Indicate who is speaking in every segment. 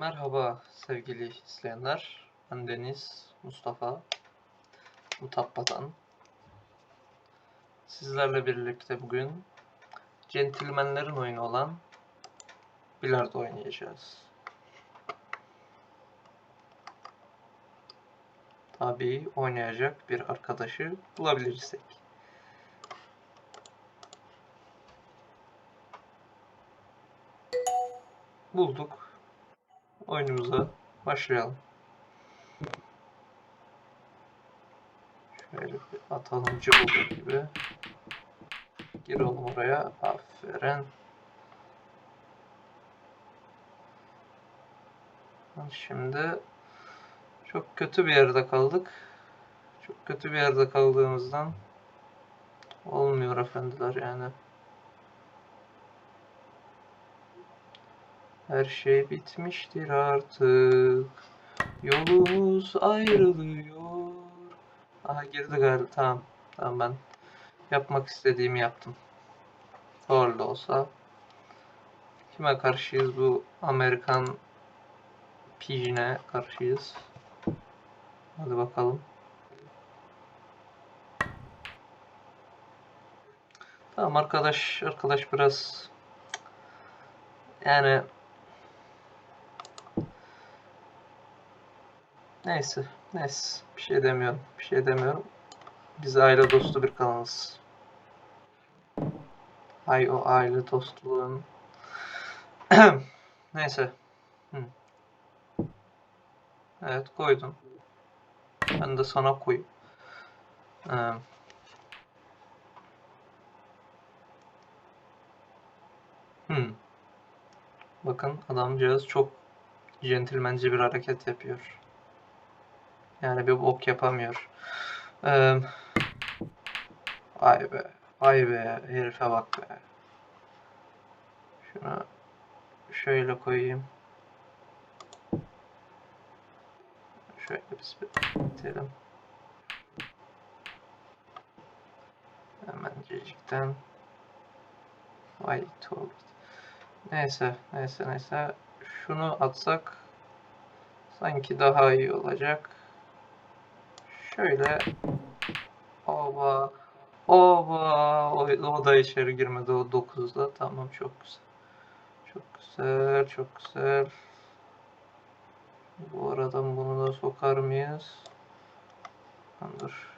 Speaker 1: Merhaba sevgili izleyenler. Ben Deniz Mustafa Mutabba'dan. Sizlerle birlikte bugün centilmenlerin oyunu olan bilardo oynayacağız. Tabii oynayacak bir arkadaşı bulabilirsek. Bulduk. Oyunumuza başlayalım. Şöyle bir atalım cıvıldı gibi. Gir oğlum oraya. Aferin. Şimdi çok kötü bir yerde kaldık. Çok kötü bir yerde kaldığımızdan olmuyor efendiler yani. Her şey bitmiştir artık. Yolumuz ayrılıyor. Aha girdi galiba. Tamam. Tamam ben yapmak istediğimi yaptım. Doğru da olsa. Kime karşıyız bu Amerikan Pigeon'e karşıyız. Hadi bakalım. Tamam arkadaş arkadaş biraz yani neyse neyse bir şey demiyorum bir şey demiyorum. Biz aile dostu bir kanalız. Ay o aile dostluğun neyse. Hı. Evet koydum. Ben de sana koyayım. Ee, hmm. Bakın adamcağız çok centilmence bir hareket yapıyor. Yani bir bok yapamıyor. Ee, ay be. Ay be. Herife bak be. Şunu şöyle koyayım. Şöyle biz bitirelim. Hemen cecikten. Vay tuvalet. Neyse, neyse, neyse. Şunu atsak sanki daha iyi olacak. Şöyle Oba. Oba. O, da içeri girmedi o 9'da. Tamam çok güzel. Çok güzel, çok güzel. Bu aradan bunu da sokar mıyız? Dur.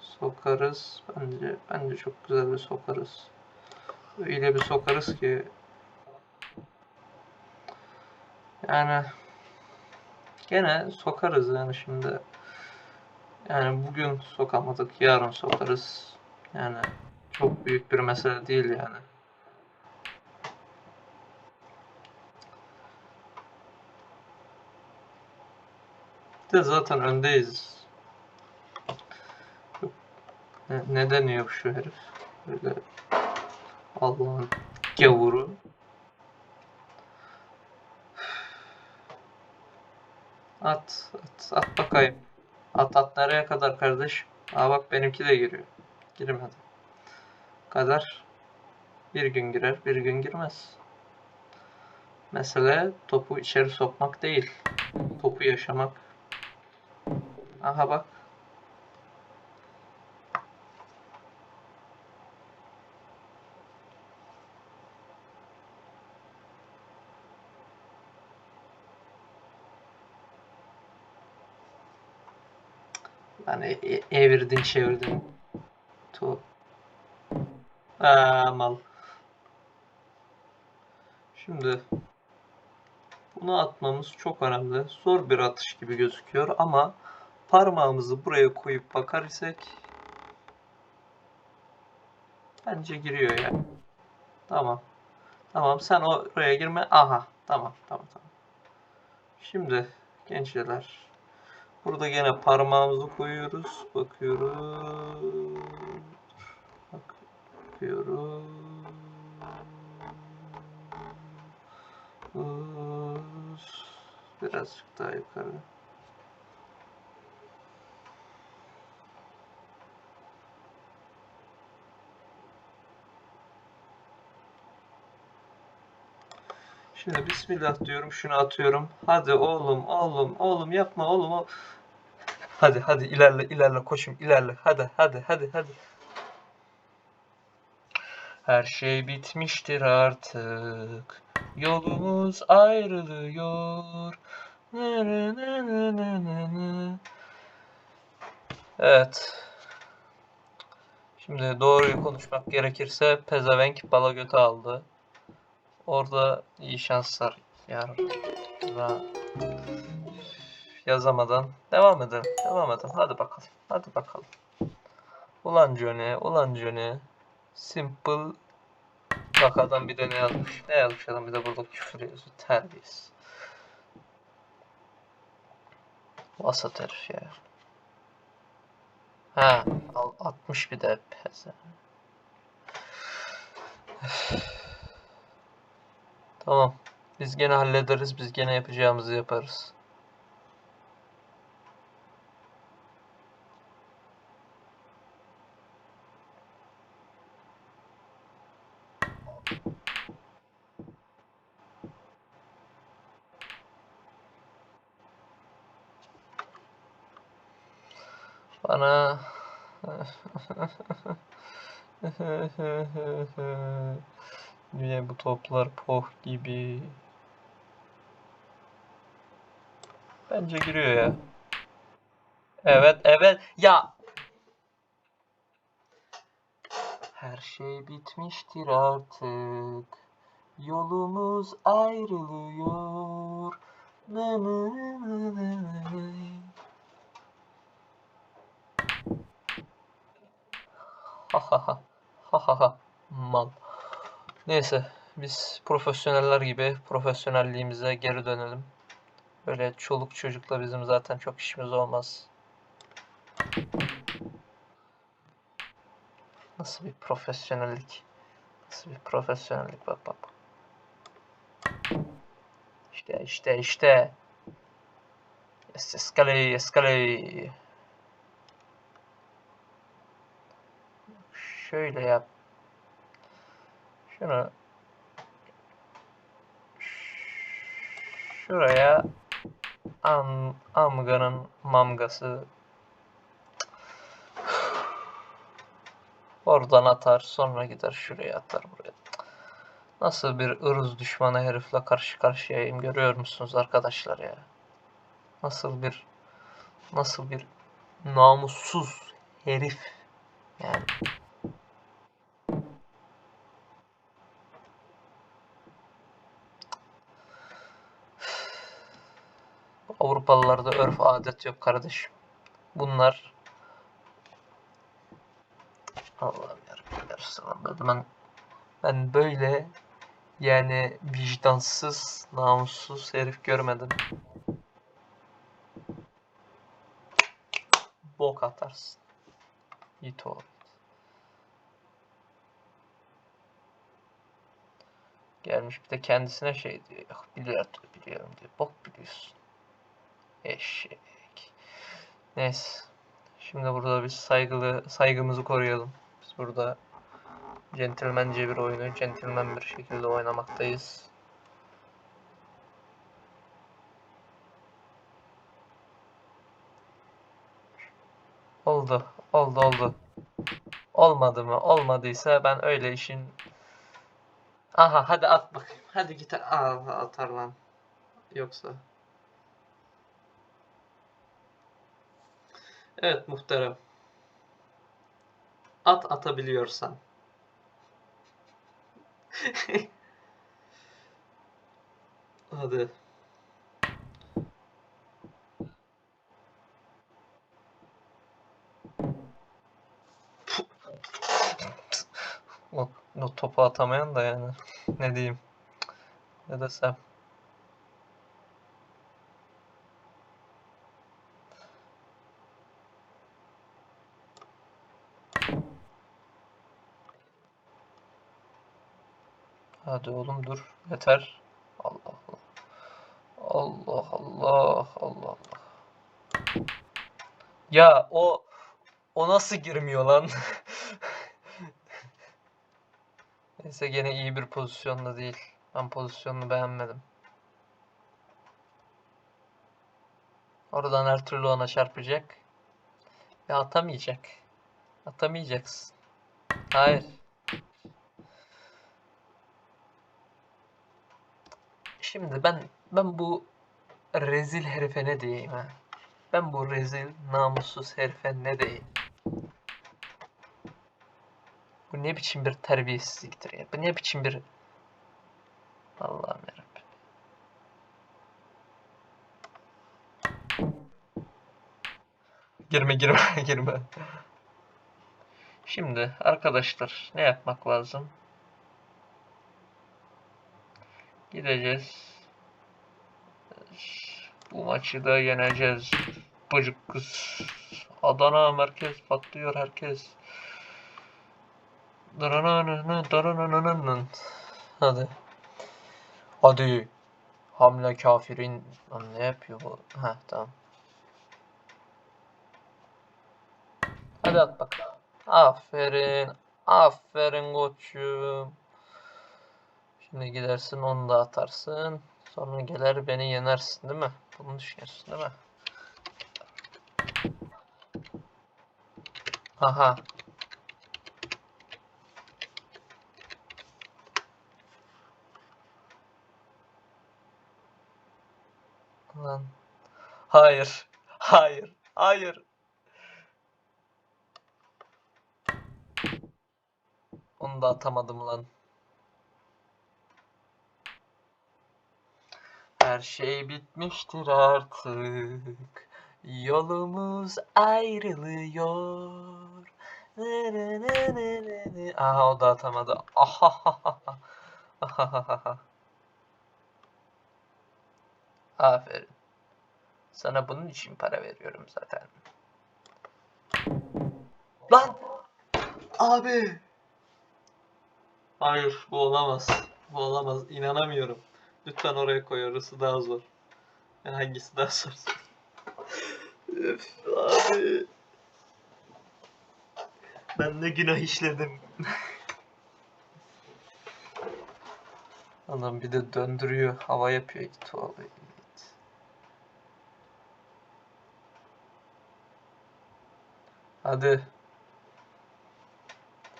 Speaker 1: Sokarız. Bence bence çok güzel bir sokarız. Öyle bir sokarız ki yani gene sokarız yani şimdi yani bugün sokamadık yarın sokarız yani çok büyük bir mesele değil yani. De zaten öndeyiz. Ne, ne deniyor şu herif? Böyle Allah'ın gavuru. At, at, at bakayım. At at nereye kadar kardeş? Aa bak benimki de giriyor. Girmedi. Kadar. Bir gün girer, bir gün girmez. Mesele topu içeri sokmak değil. Topu yaşamak. Aha bak. Hani e- evirdin çevirdin. Tu. Aa, mal. Şimdi bunu atmamız çok önemli. Zor bir atış gibi gözüküyor ama parmağımızı buraya koyup bakar isek bence giriyor ya. Tamam. Tamam sen oraya girme. Aha. Tamam tamam tamam. Şimdi gençler burada gene parmağımızı koyuyoruz. Bakıyoruz. Bakıyoruz. Birazcık daha yukarı. Şimdi bismillah diyorum şunu atıyorum. Hadi oğlum oğlum oğlum yapma oğlum. o- Hadi hadi ilerle ilerle koşum ilerle. Hadi hadi hadi hadi. Her şey bitmiştir artık. Yolumuz ayrılıyor. Evet. Şimdi doğruyu konuşmak gerekirse pezevenk bala götü aldı. Orada iyi şanslar yar. Yazamadan devam edelim. Devam edelim. Hadi bakalım. Hadi bakalım. Ulan Johnny, ulan Johnny. Simple Bak adam bir de ne yazmış? Ne yazmış adam bir de burada küfür yazıyor. Terbiyesiz. Vasat herif ya. Ha, al, 60 bir de peze. Tamam. Biz gene hallederiz. Biz gene yapacağımızı yaparız. Bana Niye bu toplar poh gibi? Bence giriyor ya. Evet, evet. Ya. Her şey bitmiştir artık. Yolumuz ayrılıyor. Nı nı nı nı nı Ha ha ha. Ha ha ha. Mal. Neyse. Biz profesyoneller gibi profesyonelliğimize geri dönelim. Böyle çoluk çocukla bizim zaten çok işimiz olmaz. Nasıl bir profesyonellik? Nasıl bir profesyonellik bak bak. İşte işte işte. Yes, escalate. Şöyle yap. Şunu şuraya am, amganın mamgası oradan atar sonra gider şuraya atar buraya. Nasıl bir ırz düşmanı herifle karşı karşıyayım görüyor musunuz arkadaşlar ya? Nasıl bir nasıl bir namussuz herif yani. Avrupalılarda örf adet yok kardeşim. Bunlar Allah'ım yarabbim. Ben, ben böyle yani vicdansız, namussuz herif görmedim. Bok atarsın. It ol. Gelmiş bir de kendisine şey diyor. Biliyorum diyor. Bok biliyorsun. Eşek. Neyse. Şimdi burada biz saygılı saygımızı koruyalım. Biz burada centilmence bir oyunu centilmen bir şekilde oynamaktayız. Oldu. Oldu oldu. Olmadı mı? Olmadıysa ben öyle işin Aha hadi at bakayım. Hadi git Aa, atar lan. Yoksa. Evet muhterem. At atabiliyorsan. Hadi. O, o topu atamayan da yani. Ne diyeyim? Ne desem. Hadi oğlum dur. Yeter. Allah Allah. Allah Allah. Allah Allah. Ya o o nasıl girmiyor lan? Neyse gene iyi bir pozisyonda değil. Ben pozisyonunu beğenmedim. Oradan her türlü ona çarpacak. Ve atamayacak. Atamayacaksın. Hayır. Şimdi ben ben bu rezil herife ne diyeyim ha? Ben bu rezil namussuz herife ne diyeyim? Bu ne biçim bir terbiyesizliktir ya? Bu ne biçim bir Allah'ım yarabbim. Girme girme girme. Şimdi arkadaşlar ne yapmak lazım? Gideceğiz. Bu maçı da yeneceğiz. Bıcık kız. Adana merkez patlıyor herkes. Hadi. Hadi. Hamle kafirin. Lan ne yapıyor bu? Ha tamam. Hadi at bakalım. Aferin. Aferin koçum. Şimdi gidersin onu da atarsın. Sonra gelir beni yenersin değil mi? Bunu düşünüyorsun değil mi? Aha. Lan. Hayır. Hayır. Hayır. Onu da atamadım lan. Her şey bitmiştir artık. Yolumuz ayrılıyor. Nı nı nı nı nı nı. Aha o da atamadı. Ahahaha. Aferin. Sana bunun için para veriyorum zaten. Lan! Abi! Hayır, bu olamaz. Bu olamaz. İnanamıyorum. Lütfen oraya koy. Orası daha zor. Yani hangisi daha zor? Üf, abi. Ben ne günah işledim. Adam bir de döndürüyor. Hava yapıyor. Git abi. Git. Hadi.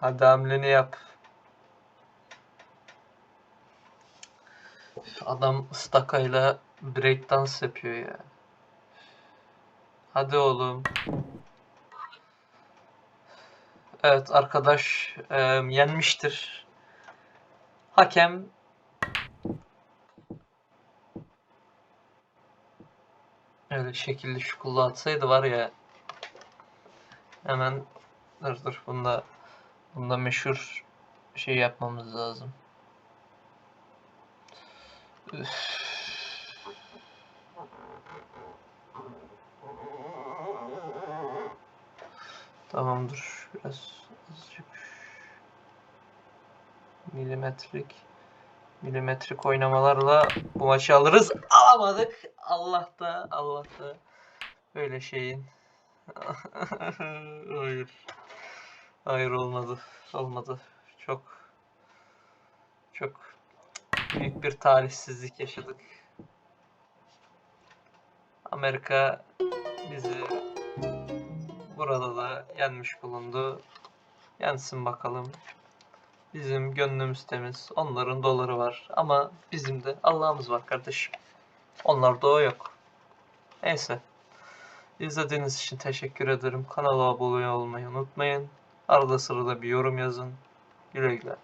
Speaker 1: Hadi hamleni yap. Adam ıstakayla breakdance yapıyor ya. Hadi oğlum. Evet arkadaş e, yenmiştir. Hakem öyle şekilli şukullu atsaydı var ya hemen dur dur bunda bunda meşhur şey yapmamız lazım. Tamamdır. Biraz azıcık milimetrik milimetrik oynamalarla bu maçı alırız. Alamadık. Allah da Allah da böyle şeyin. Hayır. Hayır olmadı. Olmadı. Çok çok büyük bir talihsizlik yaşadık. Amerika bizi burada da yenmiş bulundu. Yensin bakalım. Bizim gönlümüz temiz. Onların doları var. Ama bizim de Allah'ımız var kardeşim. Onlarda o yok. Neyse. İzlediğiniz için teşekkür ederim. Kanala abone olmayı unutmayın. Arada sırada bir yorum yazın. Güle güle.